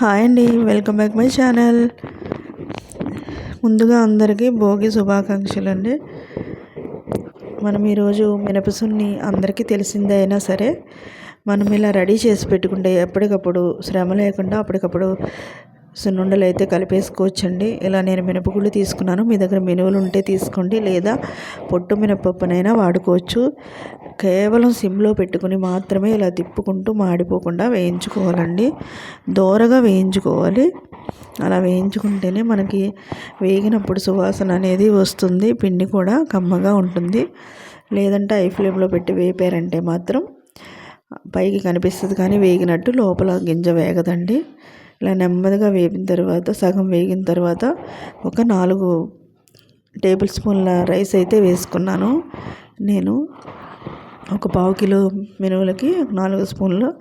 Hi అండి welcome back my channel. ముందుగా అందరికీ భోగి శుభాకాంక్షలు అండి మనం ఈరోజు మినపసున్ని అందరికీ తెలిసిందే అయినా సరే మనం ఇలా రెడీ చేసి పెట్టుకుంటే ఎప్పటికప్పుడు శ్రమ లేకుండా అప్పటికప్పుడు సున్నుండలు అయితే కలిపేసుకోవచ్చండి. ఇలా నేను మినపగుళ్ళు తీసుకున్నాను. మీ దగ్గర మినువులు ఉంటే తీసుకోండి లేదా పొట్టు మినపప్పునైనా వాడుకోవచ్చు. కేవలం సిమ్లో పెట్టుకుని మాత్రమే ఇలా తిప్పుకుంటూ మాడిపోకుండా వేయించుకోవాలండి. దోరగా వేయించుకోవాలి. అలా వేయించుకుంటేనే మనకి వేగినప్పుడు సువాసన అనేది వస్తుంది. పిండి కూడా కమ్మగా ఉంటుంది. లేదంటే ఐ ఫ్లేమ్లో పెట్టి వేపారంటే మాత్రం పైకి కనిపిస్తుంది కానీ వేగినట్టు లోపల గింజ వేగదండి. ఇలా నెమ్మదిగా వేగిన తర్వాత సగం వేగిన తర్వాత ఒక నాలుగు టేబుల్ స్పూన్ల రైస్ అయితే వేసుకున్నాను. నేను ఒక పావు కిలో మినువులకి నాలుగు స్పూన్లు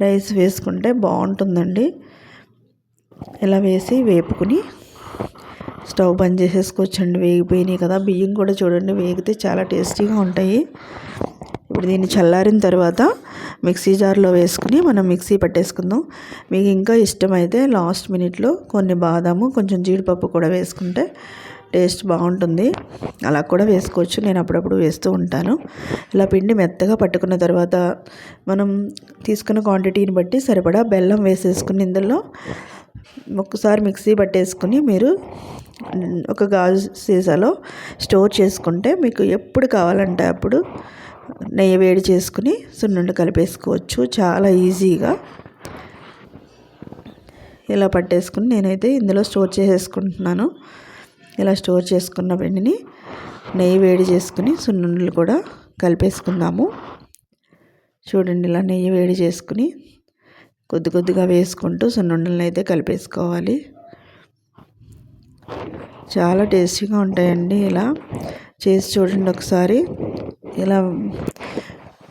రైస్ వేసుకుంటే బాగుంటుందండి. ఇలా వేసి వేపుకుని స్టవ్ బంద్ చేసేసుకోవచ్చండి. వేగిపోయినాయి కదా. బియ్యం కూడా చూడండి వేగితే చాలా టేస్టీగా ఉంటాయి. ఇప్పుడు దీన్ని చల్లారిన తర్వాత మిక్సీ జార్లో వేసుకుని మనం మిక్సీ పట్టేసుకుందాం. మీకు ఇంకా ఇష్టమైతే లాస్ట్ మినిట్లో కొన్ని బాదాము కొంచెం జీడిపప్పు కూడా వేసుకుంటే టేస్ట్ బాగుంటుంది. అలా కూడా వేసుకోవచ్చు. నేను అప్పుడప్పుడు వేస్తూ ఉంటాను. ఇలా పిండి మెత్తగా పట్టుకున్న తర్వాత మనం తీసుకున్న క్వాంటిటీని బట్టి సరిపడా బెల్లం వేసేసుకుని ఇందులో ఒక్కసారి మిక్సీ పట్టేసుకుని మీరు ఒక గాజు సీసాలో స్టోర్ చేసుకుంటే మీకు ఎప్పుడు కావాలంటే అప్పుడు నెయ్యి వేడి చేసుకుని సున్నుండి కలిపేసుకోవచ్చు. చాలా ఈజీగా. ఇలా పట్టేసుకుని నేనైతే ఇందులో స్టోర్ చేసేసుకుంటున్నాను. ఇలా స్టోర్ చేసుకున్న వెండిని నెయ్యి వేడి చేసుకుని సున్నుండలు కూడా కలిపేసుకుందాము. చూడండి ఇలా నెయ్యి వేడి చేసుకుని కొద్ది కొద్దిగా వేసుకుంటూ సున్నుండలను అయితే కలిపేసుకోవాలి. చాలా టేస్టీగా ఉంటాయండి ఇలా. చేసి చూడండి ఒకసారి. ఇలా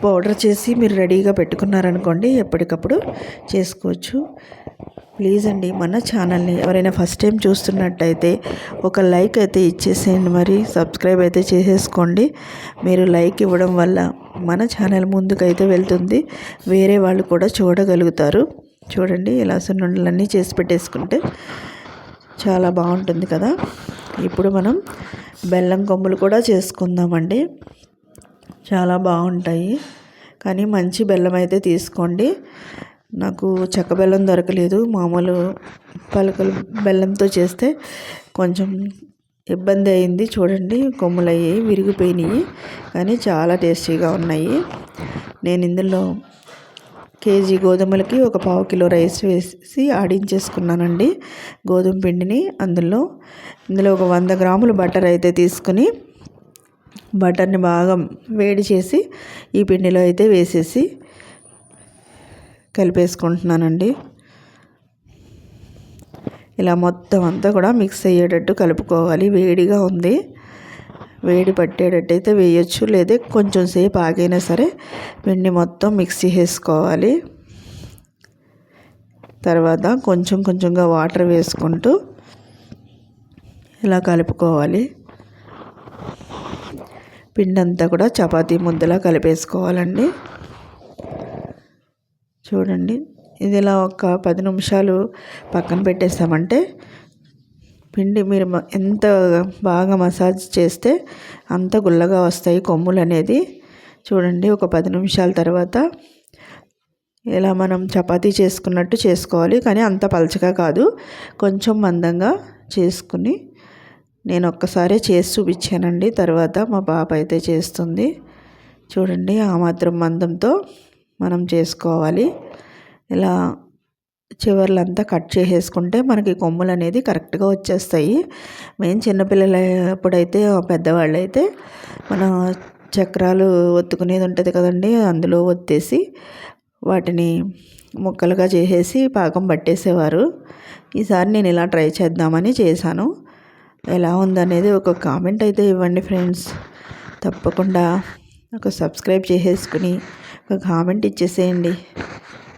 పౌడర్ చేసి మీరు రెడీగా పెట్టుకున్నారనుకోండి ఎప్పటికప్పుడు చేసుకోవచ్చు. ప్లీజ్ అండి మన ఛానల్ని ఎవరైనా ఫస్ట్ టైం చూస్తున్నట్టయితే ఒక లైక్ అయితే ఇచ్చేసేయండి మరి సబ్స్క్రైబ్ అయితే చేసేసుకోండి. మీరు లైక్ ఇవ్వడం వల్ల మన ఛానల్ ముందుకైతే వెళ్తుంది వేరే వాళ్ళు కూడా చూడగలుగుతారు. చూడండి ఇలా సున్నుండలన్నీ చేసి పెట్టేసుకుంటే చాలా బాగుంటుంది కదా. ఇప్పుడు మనం బెల్లం కొమ్ములు కూడా చేసుకుందామండి. చాలా బాగుంటాయి. కానీ మంచి బెల్లం అయితే తీసుకోండి. నాకు చెక్క బెల్లం దొరకలేదు. మామూలు పలకలు బెల్లంతో చేస్తే కొంచెం ఇబ్బంది అయింది. చూడండి కొమ్ములు అయ్యాయి విరిగిపోయినాయి. కానీ చాలా టేస్టీగా ఉన్నాయి. నేను ఇందులో కేజీ గోధుమలకి ఒక పావు కిలో రైస్ వేసి ఆడించేసుకున్నానండి. గోధుమ పిండిని అందులో ఇందులో ఒక వంద గ్రాములు బటర్ అయితే తీసుకుని బటర్ని బాగా వేడి చేసి ఈ పిండిలో అయితే వేసేసి కలిపేసుకుంటున్నానండి. ఇలా మొత్తం అంతా కూడా మిక్స్ అయ్యేటట్టు కలుపుకోవాలి. వేడిగా ఉంది. వేడి పట్టేటట్టు అయితే వేయచ్చు. లేదా కొంచెం సేపు ఆగైనా సరే పిండి మొత్తం మిక్స్ చేసుకోవాలి. తర్వాత కొంచెం కొంచెంగా వాటర్ వేసుకుంటూ ఇలా కలుపుకోవాలి. పిండి అంతా కూడా చపాతీ ముద్దలా కలిపేసుకోవాలండి. చూడండి ఇది ఇలా ఒక పది నిమిషాలు పక్కన పెట్టేస్తామంటే పిండి మీరు ఎంత బాగా మసాజ్ చేస్తే అంత గుల్లగా వస్తాయి కొమ్ములు అనేది. చూడండి ఒక పది నిమిషాల తర్వాత ఇలా మనం చపాతీ చేసుకున్నట్టు చేసుకోవాలి. కానీ అంత పలచగా కాదు కొంచెం మందంగా చేసుకుని నేను ఒక్కసారి చేసి చూపించానండి. తర్వాత మా పాప అయితే చేస్తుంది. చూడండి ఆ మాత్రం మందంతో మనం చేసుకోవాలి. ఇలా చివర్లంతా కట్ చేసేసుకుంటే మనకి కొమ్ములు అనేది కరెక్ట్గా వచ్చేస్తాయి. మేము చిన్నపిల్లలప్పుడైతే పెద్దవాళ్ళు అయితే మన చక్రాలు ఒత్తుకునేది ఉంటుంది కదండి అందులో ఒత్తేసి వాటిని ముక్కలుగా చేసేసి పాకం పట్టేసేవారు. ఈసారి నేను ఇలా ట్రై చేద్దామని చేశాను. ఎలా ఉందనేది ఒక కామెంట్ అయితే ఇవ్వండి ఫ్రెండ్స్. తప్పకుండా ఒక సబ్స్క్రైబ్ చేసేసుకుని ఒక కామెంట్ ఇచ్చేసేయండి.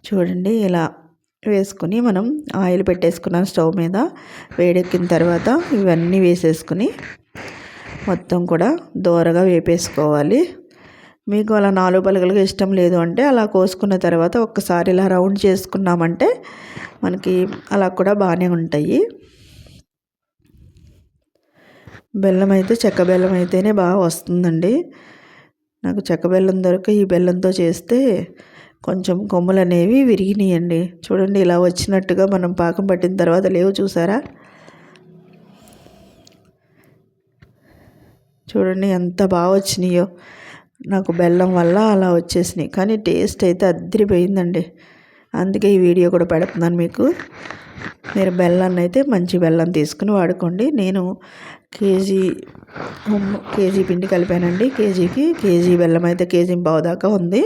చూడండి ఇలా వేసుకుని మనం ఆయిల్ పెట్టేసుకున్నాం స్టవ్ మీద. వేడెక్కిన తర్వాత ఇవన్నీ వేసేసుకుని మొత్తం కూడా దోరగా వేపేసుకోవాలి. మీకు అలా నాలుగు పలకలుగా ఇష్టం లేదు అంటే అలా కోసుకున్న తర్వాత ఒక్కసారి ఇలా రౌండ్ చేసుకున్నామంటే మనకి అలా కూడా బాగానే ఉంటాయి. బెల్లం అయితే చెక్క బెల్లం అయితేనే బాగా వస్తుందండి. నాకు చెక్క బెల్లం దొరక ఈ బెల్లంతో చేస్తే కొంచెం కొమ్ములు అనేవి విరిగినాయండి. చూడండి ఇలా వచ్చినట్టుగా మనం పాకం పట్టిన తర్వాత లేవు చూసారా? చూడండి ఎంత బాగా వచ్చినాయో. నాకు బెల్లం వల్ల అలా వచ్చేసినాయి. కానీ టేస్ట్ అయితే అద్దరిపోయిందండి అందుకే ఈ వీడియో కూడా పెడుతున్నాను మీకు. మీరు బెల్లాన్ని అయితే మంచి బెల్లం తీసుకుని వాడుకోండి. నేను కేజీ కేజీ పిండి కలిపానండి. కేజీకి కేజీ బెల్లం అయితే కేజీ బావు దాకా ఉంది.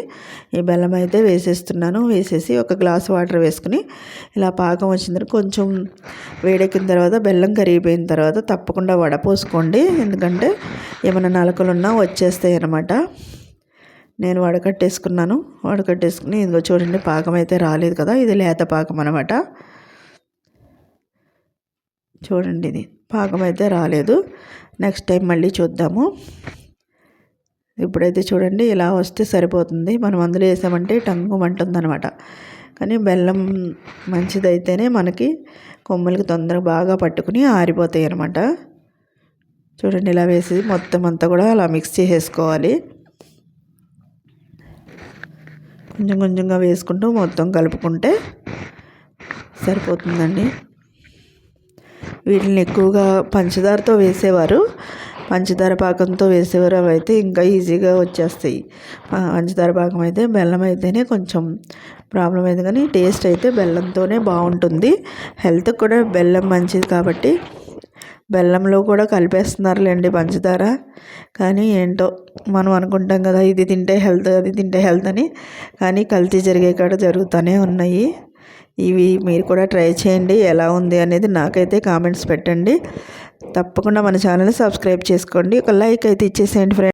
ఈ బెల్లం అయితే వేసేస్తున్నాను. వేసేసి ఒక గ్లాస్ వాటర్ వేసుకుని ఇలా పాకం వచ్చిన తర్వాత కొంచెం వేడెక్కిన తర్వాత బెల్లం కరిగిపోయిన తర్వాత తప్పకుండా వడపోసుకోండి. ఎందుకంటే ఏమైనా నలకలు ఉన్నా వచ్చేస్తాయి అన్నమాట నేను వడకట్టేసుకున్నాను. వడకట్టేసుకుని ఇదిగో చూడండి పాకం అయితే రాలేదు కదా. ఇది లేత పాకం అనమాట చూడండి ఇది. పాకం అయితే రాలేదు. నెక్స్ట్ టైం మళ్ళీ చూద్దాము. ఇప్పుడైతే చూడండి ఇలా వస్తే సరిపోతుంది. మనం అందులో వేసామంటే టంగు అంటుంది అనమాట కానీ బెల్లం మంచిదైతేనే మనకి కొమ్మలకి తొందరగా బాగా పట్టుకుని ఆరిపోతాయి అనమాట చూడండి ఇలా వేసి మొత్తం అంతా కూడా అలా మిక్స్ చేసేసుకోవాలి. కొంచెం కొంచెంగా వేసుకుంటూ మొత్తం కలుపుకుంటే సరిపోతుందండి. వీటిని ఎక్కువగా పంచదారతో వేసేవారు. పంచదార పాకంతో వేసేవారు. అవి అయితే ఇంకా ఈజీగా వచ్చేస్తాయి. పంచదార పాకం అయితే బెల్లం అయితేనే కొంచెం ప్రాబ్లం అయింది కానీ టేస్ట్ అయితే బెల్లంతోనే బాగుంటుంది. హెల్త్కి కూడా బెల్లం మంచిది కాబట్టి బెల్లంలో కూడా కలిపేస్తున్నారులేండి పంచదార. కానీ ఏంటో మనం అనుకుంటాం కదా ఇది తింటే హెల్త్ అది తింటే హెల్త్ అని. కానీ కల్తీ జరిగే కాడ జరుగుతూనే ఉన్నాయి. ఇవి మీరు కూడా ట్రై చేయండి ఎలా ఉంది అనేది నాకైతే కామెంట్స్ పెట్టండి. తప్పకుండా మన ఛానల్ని సబ్స్క్రైబ్ చేసుకోండి. ఒక లైక్ అయితే ఇచ్చేసేయండి ఫ్రెండ్స్.